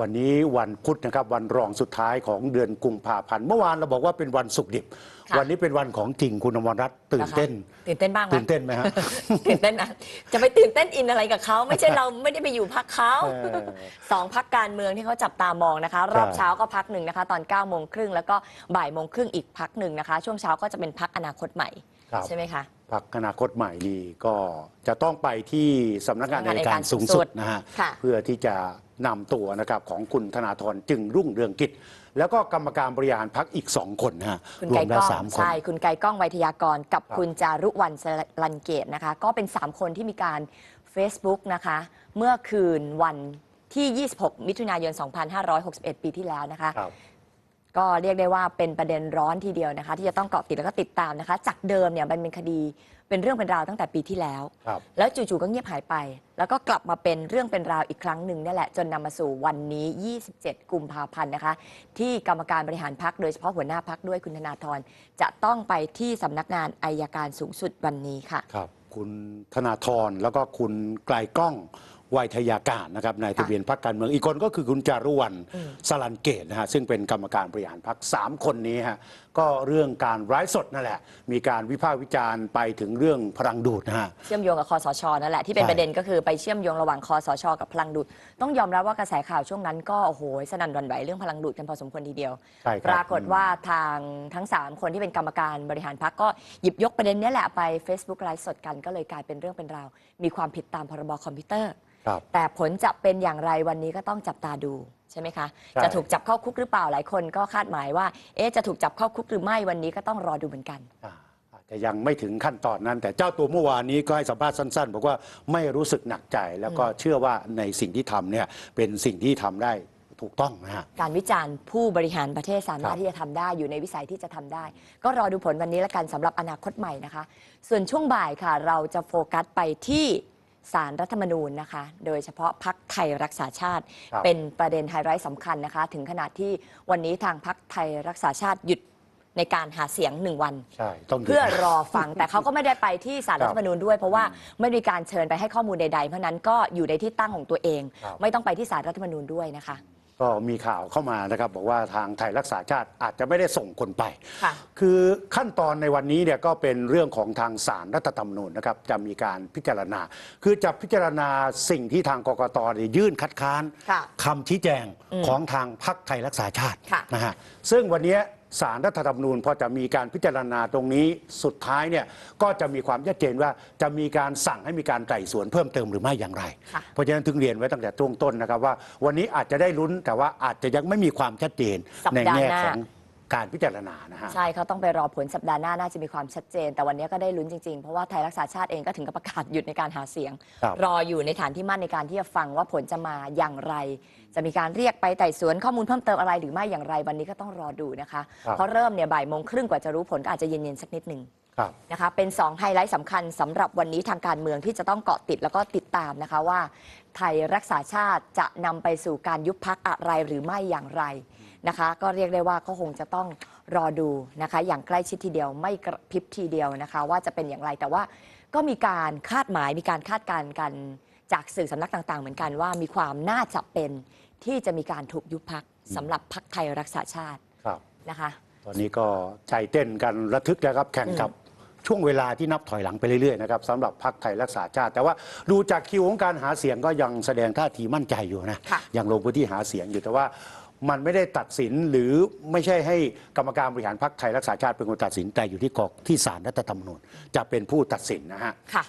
วันนี้วันพุธนะครับวันรองสุดท้ายของเดือนกุมภาพันธ์เมื่อวานเราบอกว่าเป็นวันศุกร์ดิบ ค่ะ วันนี้เป็นวันของจริงคุณอมรรัตน์ตื่นเต้น นะคะตื่นเต้นบ้างไหมตื่นเต้นไหมฮะ ตื่นเต้นนะจะไปตื่นเต้นอินอะไรกับเขาไม่ใช่เราไม่ได้ไปอยู่พักเขาเออสองพักการเมืองที่เขาจับตามองนะคะ รอบเช้าก็พักหนึ่งนะคะ ตอน9ก้าโมงครึ่งแล้วก็บ่ายโมงครึ่งอีกพักหนึ่งนะคะ ช่วงเช้าก็จะเป็นพักอนาคตใหม่ ครับ ใช่ไหมคะพรรคอนาคตใหม่นี่ก็จะต้องไปที่สำนักงานสำนัอักงานยการสูงสุดนะฮะค่ะ เพื่อที่จะ นำตัวนะครับของคุณธนาธรจึงรุ่งเรืองกิจ แล้วก็กรรมการบริหารพรรคอีกสองคนนะฮะคุณรวไก่มแล้ก้วองสามคน ใช่คุณไก่ก้องไวยทยากร กับครับ คุณจารุวรรณสลันเกตนะคะ ก็เป็น 3 คนที่มีการ Facebook นะคะ เมื่อคืนวันที่ 26 มิถุนายน 2561 ปีที่แล้วนะคะ ครับ ก็เรียกได้ว่าเป็นประเด็นร้อนทีเดียวนะคะ ที่จะต้องเกาะติดแล้วก็ติดตามนะคะ จากเดิมเนี่ยมันเป็นคดีเป็นเรื่องเป็นราวตั้งแต่ปีที่แล้ว ครับแล้วจู่ๆก็เงียบหายไป แล้วก็กลับมาเป็นเรื่องเป็นราวอีกครั้งหนึ่งนี่แหละ จนนำมาสู่วันนี้ 27 กุมภาพันธ์นะคะ ที่กรรมการบริหารพักโดยเฉพาะหัวหน้าพักด้วยคุณธนาธรจะต้องไปที่สำนักงานอายการสูงสุดวันนี้ค่ะ ครับ คุณธนาธรแล้วก็คุณไกลก้อง วัยทยาการนะครับนายทะเบียนพรรคการเมืองอีกคนก็คือคุณจารุวรรณอืมสลันเกตนะฮะซึ่งเป็นกรรมการบริหารพรรคสามคนนี้ฮะก็เรื่องการไร้สดนั่นแหละ มีการวิพากษ์วิจารณ์ไปถึงเรื่องพลังดูดนะฮะเชื่อมโยงกับคอสชนั่นแหละที่เป็นใช่ประเด็นก็คือไปเชื่อมโยงระหว่างคอสช กับพลังดูด ต้องยอมรับว่ากระแสข่าวช่วงนั้นก็โอ้โหสนั่นหวั่นไหวเรื่องพลังดูดกันพอสมควรทีเดียวใช่คปรับรากฏว่าทางทั้ง 3 คนที่เป็นกรรมการบริหารพักก็หยิบยกประเด็นเนี้ยแหละไป Facebook ไลฟ์สดกันก็เลยกลายเป็นเรื่องเป็นราวมีความผิดตามพรบคอมพิวเตอร์ครับแต่ผลจะเป็นอย่างไรวันนี้ก็ต้องจับตาดูใช่ไหมคะ ใช่ จะถูกจับเข้าคุกหรือเปล่าหลายคนก็คาดหมายว่า เอ๊ะจะถูกจับเข้าคุกหรือไม่วันนี้ก็ต้องรอดูเหมือนกัน อ่าอาจจะยังไม่ถึงขั้นตอนนั้น แต่เจ้าตัวเมื่อวานนี้ก็ให้สัมภาษณ์สั้น ๆ บอกว่าไม่รู้สึกหนักใจ แล้วก็เชื่อว่าในสิ่งที่ทำเนี่ยเป็นสิ่งที่ทำได้ถูกต้องนะฮะ การวิจารณ์ผู้บริหารประเทศสามารครัถบที่จะทำได้อยู่ในวิสัยที่จะทำได้ ก็รอดูผลวันนี้ละกันสำหรับอนาคตใหม่นะคะ ส่วนช่วงบ่ายค่ะ เราจะโฟกัสไปที่ สารรัฐธรรมนูญนะคะ โดยเฉพาะพักไทยรักษาชาติ ครับ เป็นประเด็นไฮไลท์สำคัญนะคะ ถึงขนาดที่วันนี้ทางพักไทยรักษาชาติหยุดในการหาเสียงหนึ่งวัน ใช่ต้องดูเพื่อรอฟัง แต่เขาก็ไม่ได้ไปที่สารครับรัฐธรรมนูญด้วย เพราะว่าไม่มีการเชิญไปให้ข้อมูลใดๆ เพราะนั้นก็อยู่ในที่ตั้งของตัวเอง ครับ ไม่ต้องไปที่สารรัฐธรรมนูญด้วยนะคะ ก็มีข่าวเข้ามานะครับ บอกว่าทางไทยรักษาชาติอาจจะไม่ได้ส่งคนไปค่ะคือขั้นตอนในวันนี้เนี่ยก็เป็นเรื่องของทางสารรัฐธรรมนูญนะครับจะมีการพิจารณา คือจะพิจารณาสิ่งที่ทางกกตเนี่ยยื่นคัดค้านค่ะคำชี้แจงอืมของทางพรรคไทยรักษาชาติค่ะนะฮะซึ่งวันนี้ สารรัฐธรรมนูญพอจะมีการพิจารณาตรงนี้สุดท้ายเนี่ยก็จะมีความชัดเจนว่าจะมีการสั่งให้มีการไต่สวนเพิ่มเติมหรือไม่อย่างไรค่ะเพราะฉะนั้นถึงเรียนไว้ตั้งแต่ช่วงต้นนะครับว่า วันนี้อาจจะได้ลุ้นแต่ว่าอาจจะยังไม่มีความชัดเจนสัปในดาห์แง่หน้าของ การพิจารณานะฮะ ใช่เขาต้องไปรอผลสัปดาห์หน้าน่าจะมีความชัดเจน แต่วันนี้ก็ได้ลุ้นจริงๆ เพราะว่าไทยรักษาชาติเองก็ถึงกับประกาศหยุดในการหาเสียง ครับ รออยู่ในฐานที่มั่นในการที่จะฟังว่าผลจะมาอย่างไร จะมีการเรียกไปไต่สวนข้อมูลเพิ่มเติมอะไรหรือไม่อย่างไรวันนี้ก็ต้องรอดูนะคะ ครับ เพราะเริ่มเนี่ยบ่ายโมงครึ่งกว่าจะรู้ผลก็อาจจะเย็นๆสักนิดหนึ่งครับ นะคะเป็น 2 ไฮไลท์สำคัญสำหรับวันนี้ทางการเมืองที่จะต้องเกาะติดแล้วก็ติดตามนะคะว่า ไทยรักษาชาติจะนำไปสู่การยุบพักอะไรหรือไม่อย่างไรนะคะ ก็เรียกได้ว่าก็คงจะต้องรอดูนะคะ อย่างใกล้ชิดทีเดียวไม่กระพริบทีเดียวนะคะ ว่าจะเป็นอย่างไรแต่ว่าก็มีการคาดหมายมีการคาดการณ์กันจากสื่อสำนักต่าง ๆ เหมือนกันว่ามีความน่าจะเป็นที่จะมีการถูกยุบพักสำหรับพักไทยรักษาชาติครับนะคะ ตอนนี้ก็ใจเต้นกันระทึกแล้วครับแข่งกับ ช่วงเวลาที่นับถอยหลังไปเรื่อยๆนะครับสำหรับพรรคไทยรักษาชาติ แต่ว่าดูจากคิวของการหาเสียงก็ยังแสดงท่าทีมั่นใจอยู่นะค่ะยังลงพื้นที่หาเสียงอยู่แต่ว่ามันไม่ได้ตัดสินหรือไม่ใช่ให้กรรมการบริหารพรรคไทยรักษาชาติเป็นคนตัดสินแต่อยู่ที่กอกที่ศาลรัฐธรรมนูญจะเป็นผู้ตัดสินนะฮะค่ะ